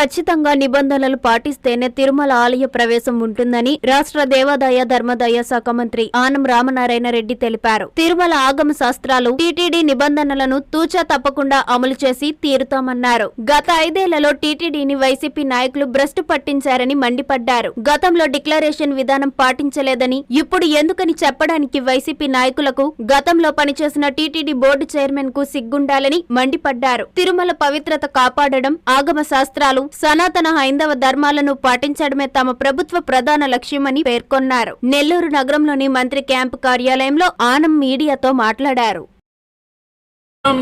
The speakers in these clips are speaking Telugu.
ఖచ్చితంగా నిబంధనలు పాటిస్తేనే తిరుమల ఆలయ ప్రవేశం ఉంటుందని రాష్ట్ర దేవాదాయ ధర్మదాయ శాఖ మంత్రి ఆనం రామనారాయణ రెడ్డి తెలిపారు. తిరుమల ఆగమ శాస్త్రాలు టీటీడీ నిబంధనలను తూచా తప్పకుండా అమలు చేసి తీరుతామన్నారు. గత ఐదేళ్ళలో టీటీడీని వైసీపీ నాయకులు భ్రష్టు పట్టించారని మండిపడ్డారు. గతంలో డిక్లరేషన్ విధానం పాటించలేదని ఇప్పుడు ఎందుకని చెప్పడానికి వైసీపీ నాయకులకు గతంలో పనిచేసిన టీటీడీ బోర్డు చైర్మన్కు సిగ్గుండాలని మండిపడ్డారు. తిరుమల పవిత్రత కాపాడడం ఆగమ శాస్త్రాలు సనాతన హైందవ ధర్మాలను పాటించడమే తమ ప్రభుత్వ ప్రధాన లక్ష్యమని పేర్కొన్నారు. నెల్లూరు నగరంలోని మంత్రి క్యాంపు కార్యాలయంలో ఆనం మీడియాతో మాట్లాడారు.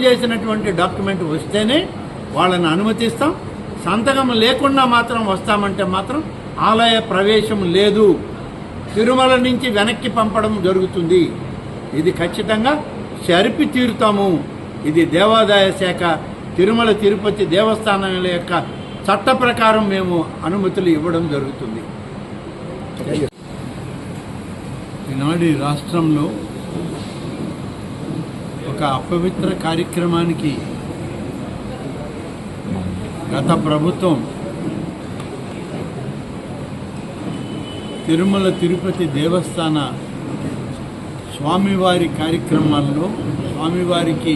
చేసినటువంటి డాక్యుమెంట్ వస్తేనే వాళ్ళని అనుమతిస్తాం. సంతకం లేకుండా మాత్రం వస్తామంటే మాత్రం ఆలయ ప్రవేశం లేదు. తిరుమల నుంచి వెనక్కి పంపడం జరుగుతుంది. ఇది ఖచ్చితంగా జరిపి తీరుతాము. ఇది దేవాదాయ శాఖ తిరుమల తిరుపతి దేవస్థానాల యొక్క చట్ట ప్రకారం మేము అనుమతులు ఇవ్వడం జరుగుతుంది. ఈనాడు రాష్ట్రంలో ఒక అపవిత్ర కార్యక్రమానికి గత ప్రభుత్వం తిరుమల తిరుపతి దేవస్థాన స్వామివారి కార్యక్రమాల్లో స్వామివారికి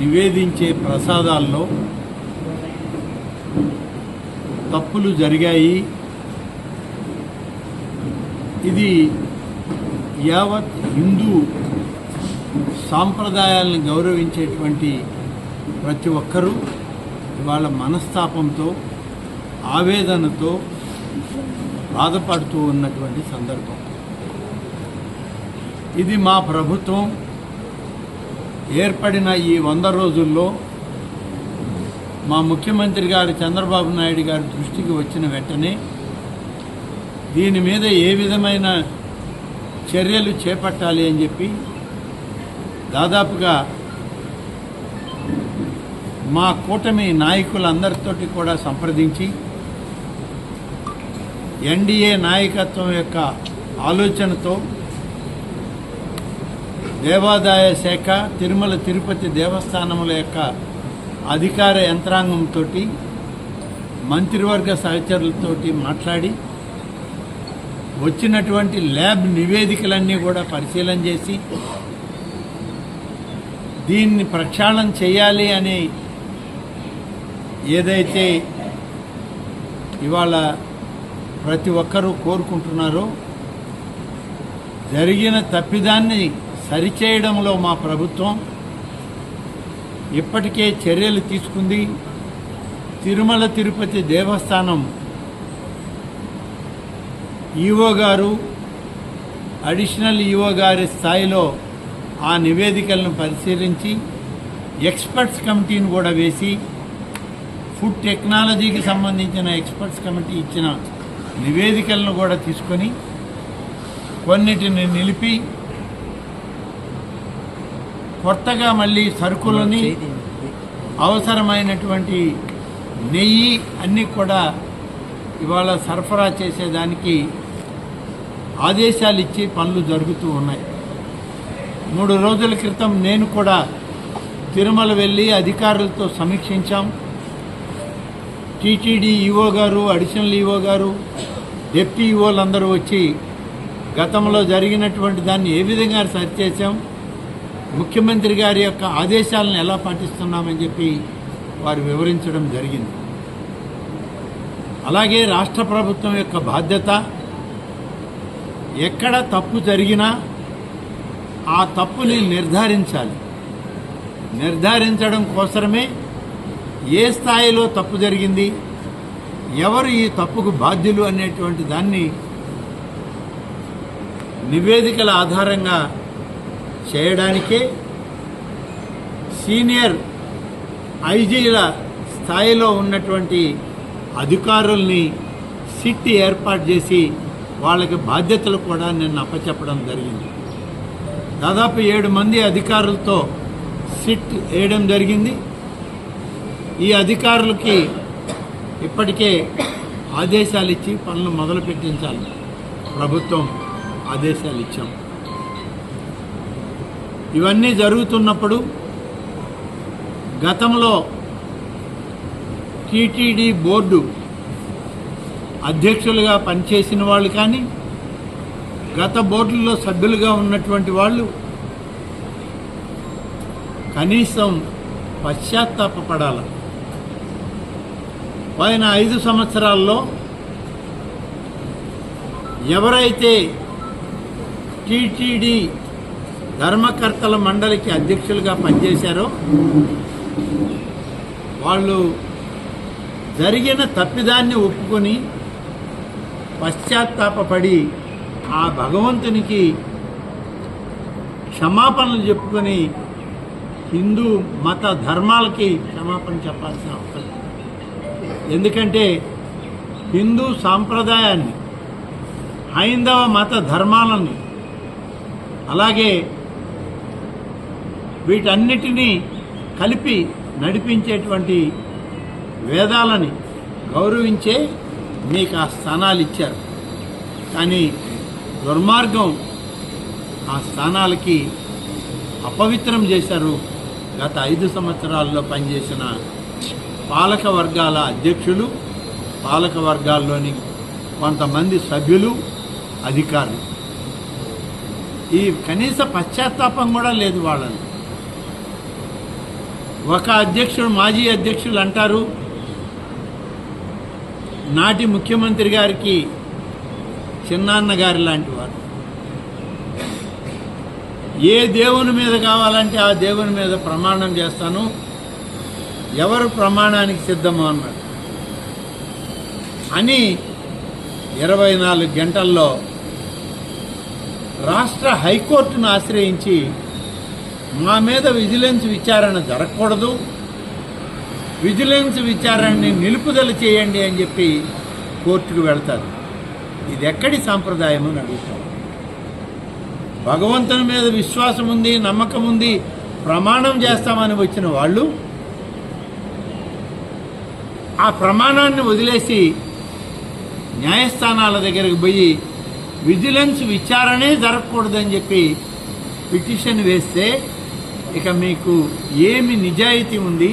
నివేదించే ప్రసాదాల్లో తప్పులు జరిగాయి. ఇది యావత్ హిందూ సాంప్రదాయాలను గౌరవించేటువంటి ప్రతి ఒక్కరూ ఇవాళ మనస్తాపంతో ఆవేదనతో బాధపడుతూ ఉన్నటువంటి సందర్భం. ఇది మా ప్రభుత్వం ఏర్పడిన ఈ వంద రోజుల్లో మా ముఖ్యమంత్రి గారు చంద్రబాబు నాయుడు గారి దృష్టికి వచ్చిన వెంటనే దీని మీద ఏ విధమైన చర్యలు చేపట్టాలి అని చెప్పి దాదాపుగా మా కూటమి నాయకులందరితోటి కూడా సంప్రదించి ఎన్డీఏ నాయకత్వం యొక్క ఆలోచనతో దేవాదాయ శాఖ తిరుమల తిరుపతి దేవస్థానముల యొక్క అధికార యంత్రాంగంతో మంత్రివర్గ సహచరులతోటి మాట్లాడి వచ్చినటువంటి ల్యాబ్ నివేదికలన్నీ కూడా పరిశీలన చేసి దీన్ని ప్రక్షాళన చేయాలి అని ఏదైతే ఇవాళ ప్రతి ఒక్కరూ కోరుకుంటున్నారో జరిగిన తప్పిదాన్ని సరిచేయడంలో మా ప్రభుత్వం ఇప్పటికే చర్యలు తీసుకుంది తిరుమల తిరుపతి దేవస్థానం. ఈవో గారు అడిషనల్ ఈవో గారి స్థాయిలో ఆ నివేదికలను పరిశీలించి ఎక్స్పర్ట్స్ కమిటీని కూడా వేసి ఫుడ్ టెక్నాలజీకి సంబంధించిన ఎక్స్పర్ట్స్ కమిటీ ఇచ్చిన నివేదికలను కూడా తీసుకొని కొన్నిటిని నిలిపి కొత్తగా మళ్ళీ సరుకులని అవసరమైనటువంటి నెయ్యి అన్నీ కూడా ఇవాళ సరఫరా చేసేదానికి ఆదేశాలు ఇచ్చి పనులు జరుగుతూ ఉన్నాయి. మూడు రోజుల క్రితం నేను కూడా తిరుమల వెళ్ళి అధికారులతో సమీక్షించాం. టీటీడీ ఈఓ గారు అడిషనల్ ఈఓ గారు డిప్టీ ఈఓలు అందరూ వచ్చి గతంలో జరిగినటువంటి దాన్ని ఏ విధంగా సరిచేసాం ముఖ్యమంత్రి గారి యొక్క ఆదేశాలను ఎలా పాటిస్తున్నామని చెప్పి వారు వివరించడం జరిగింది. అలాగే రాష్ట్ర ప్రభుత్వం యొక్క బాధ్యత ఎక్కడ తప్పు జరిగినా ఆ తప్పుని నిర్ధారించాలి. నిర్ధారించడం కోసమే ఏ స్థాయిలో తప్పు జరిగింది ఎవరు ఈ తప్పుకు బాధ్యులు అనేటువంటి దాన్ని నివేదికల ఆధారంగా చేయడానికే సీనియర్ ఐజీల స్థాయిలో ఉన్నటువంటి అధికారుల్ని సిట్ ఏర్పాటు చేసి వాళ్ళకి బాధ్యతలు కూడా నిన్న అప్పచెప్పడం జరిగింది. దాదాపు ఏడు మంది అధికారులతో సిట్ వేయడం జరిగింది. ఈ అధికారులకి ఇప్పటికే ఆదేశాలు ఇచ్చి పనులు మొదలు పెట్టించాలి ప్రభుత్వం ఆదేశాలు ఇచ్చాం ఇవన్నీ జరుగుతున్నప్పుడు గతంలో టీటీడీ బోర్డు అధ్యక్షులుగా పనిచేసిన వాళ్ళు కానీ గత బోర్డుల్లో సభ్యులుగా ఉన్నటువంటి వాళ్ళు కనీసం పశ్చాత్తాపడాల పోయిన ఐదు సంవత్సరాల్లో ఎవరైతే టీటీడీ ధర్మకర్తల మండలికి అధ్యక్షులుగా పనిచేశారో వాళ్ళు జరిగిన తప్పిదాన్ని ఒప్పుకొని పశ్చాత్తాపడి ఆ భగవంతునికి క్షమాపణలు చెప్పుకొని హిందూ మత ధర్మాలకి క్షమాపణ చెప్పాల్సిన అవసరం ఎందుకంటే హిందూ సాంప్రదాయాన్ని హైందవ మత ధర్మాలని అలాగే వీటన్నిటినీ కలిపి నడిపించేటువంటి వేదాలని గౌరవించే మీకు ఆ స్థానాలు ఇచ్చారు. కానీ దుర్మార్గం ఆ స్థానాలకి అపవిత్రం చేశారు. గత ఐదు సంవత్సరాల్లో పనిచేసిన పాలక వర్గాల అధ్యక్షులు పాలక వర్గాల్లోని కొంతమంది సభ్యులు అధికారులు. ఈ కనీస పశ్చాత్తాపం కూడా లేదు వాళ్ళని. ఒక అధ్యక్షుడు మాజీ అధ్యక్షులు అంటారు. నాటి ముఖ్యమంత్రి గారికి చిన్నాన్న గారి లాంటి వారు. ఏ దేవుని మీద కావాలంటే ఆ దేవుని మీద ప్రమాణం చేస్తాను. ఎవరు ప్రమాణానికి సిద్ధము అన్నాడు. అని ఇరవై నాలుగు గంటల్లో రాష్ట్ర హైకోర్టును ఆశ్రయించి మా మీద విజిలెన్స్ విచారణ జరగకూడదు. విజిలెన్స్ విచారణని నిలుపుదల చేయండి అని చెప్పి కోర్టుకు వెళ్తారు. ఇది ఎక్కడి సాంప్రదాయం అని అడుగుతారు. భగవంతుని మీద విశ్వాసం ఉంది నమ్మకం ఉంది ప్రమాణం చేస్తామని వచ్చిన వాళ్ళు ఆ ప్రమాణాన్ని వదిలేసి న్యాయస్థానాల దగ్గరికి పోయి విజిలెన్స్ విచారణే జరగకూడదని చెప్పి పిటిషన్ వేస్తే ఇక మీకు ఏమి నిజాయితీ ఉంది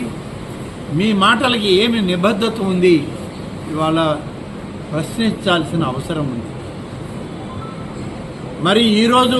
మీ మాటలకి ఏమి నిబద్ధత ఉంది ఇవాళ ప్రశ్నించాల్సిన అవసరం ఉంది. మరి ఈరోజు